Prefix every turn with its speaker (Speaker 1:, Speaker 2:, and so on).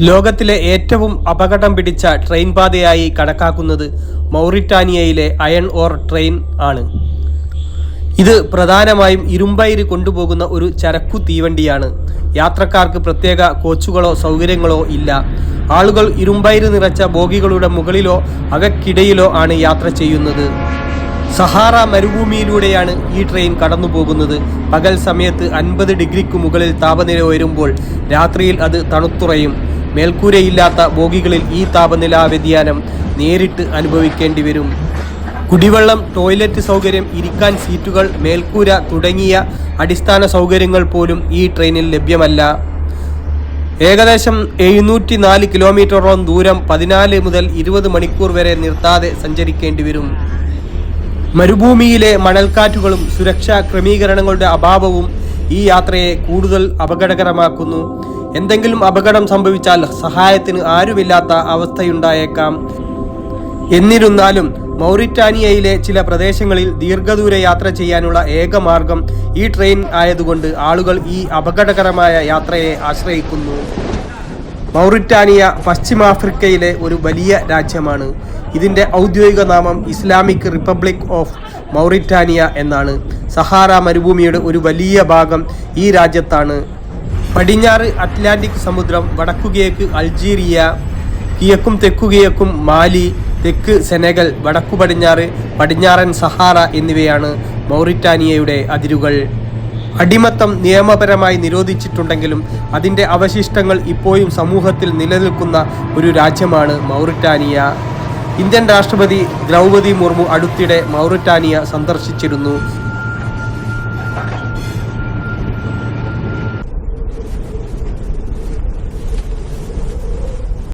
Speaker 1: ലോകത്തിലെ ഏറ്റവും അപകടം പിടിച്ച ട്രെയിൻ പാതയായി കണക്കാക്കുന്നത് മൗറിറ്റാനിയയിലെ അയൺ ഓർ ട്രെയിൻ ആണ്. ഇത് പ്രധാനമായും ഇരുമ്പയിര് കൊണ്ടുപോകുന്ന ഒരു ചരക്കു തീവണ്ടിയാണ്. യാത്രക്കാർക്ക് പ്രത്യേക കോച്ചുകളോ സൗകര്യങ്ങളോ ഇല്ല. ആളുകൾ ഇരുമ്പയിര് നിറച്ച ബോഗികളുടെ മുകളിലോ അകക്കിടയിലോ ആണ് യാത്ര ചെയ്യുന്നത്. സഹാറ മരുഭൂമിയിലൂടെയാണ് ഈ ട്രെയിൻ കടന്നു പോകുന്നത് പകൽ സമയത്ത് അൻപത് ഡിഗ്രിക്ക് മുകളിൽ താപനില ഉയരുമ്പോൾ രാത്രിയിൽ അത് തണുത്തുറയും. മേൽക്കൂരയില്ലാത്ത ബോഗികളിൽ ഈ താപനില വ്യതിയാനം നേരിട്ട് അനുഭവിക്കേണ്ടി വരും. കുടിവെള്ളം ടോയ്ലറ്റ് സൗകര്യം ഇരിക്കാൻ സീറ്റുകൾ മേൽക്കൂര തുടങ്ങിയ അടിസ്ഥാന സൗകര്യങ്ങൾ പോലും ഈ ട്രെയിനിൽ ലഭ്യമല്ല. ഏകദേശം എഴുന്നൂറ്റി നാല് കിലോമീറ്ററോളം ദൂരം പതിനാല് മുതൽ ഇരുപത് മണിക്കൂർ വരെ നിർത്താതെ സഞ്ചരിക്കേണ്ടി വരും. മരുഭൂമിയിലെ മണൽക്കാറ്റുകളും സുരക്ഷാ ക്രമീകരണങ്ങളുടെ അഭാവവും ഈ യാത്രയെ കൂടുതൽ അപകടകരമാക്കുന്നു. എന്തെങ്കിലും അപകടം സംഭവിച്ചാൽ സഹായത്തിന് ആരുമില്ലാത്ത അവസ്ഥയുണ്ടായേക്കാം. എന്നിരുന്നാലും മൗറിറ്റാനിയയിലെ ചില പ്രദേശങ്ങളിൽ ദീർഘദൂര യാത്ര ചെയ്യാനുള്ള ഏക മാർഗം ഈ ട്രെയിൻ ആയതുകൊണ്ട് ആളുകൾ ഈ അപകടകരമായ യാത്രയെ ആശ്രയിക്കുന്നു. മൗറിറ്റാനിയ പശ്ചിമാഫ്രിക്കയിലെ ഒരു വലിയ രാജ്യമാണ്. ഇതിന്റെ ഔദ്യോഗിക നാമം ഇസ്ലാമിക് റിപ്പബ്ലിക് ഓഫ് മൗറിറ്റാനിയ എന്നാണ്. സഹാറ മരുഭൂമിയുടെ ഒരു വലിയ ഭാഗം ഈ രാജ്യത്താണ്. പടിഞ്ഞാറ് അറ്റ്ലാന്റിക് സമുദ്രം വടക്കുകിഴക്ക് അൾജീരിയ കിഴക്കും തെക്കുകിഴക്കും മാലി തെക്ക് സെനഗൽ വടക്കു പടിഞ്ഞാറ് പടിഞ്ഞാറൻ സഹാറ എന്നിവയാണ് മൗറിറ്റാനിയയുടെ അതിരുകൾ. അടിമത്തം നിയമപരമായി നിരോധിച്ചിട്ടുണ്ടെങ്കിലും അതിന്റെ അവശിഷ്ടങ്ങൾ ഇപ്പോഴും സമൂഹത്തിൽ നിലനിൽക്കുന്ന ഒരു രാജ്യമാണ് മൗറിറ്റാനിയ. ഇന്ത്യൻ രാഷ്ട്രപതി ദ്രൗപതി മുർമു അടുത്തിടെ മൗറിറ്റാനിയ സന്ദർശിച്ചിരുന്നു.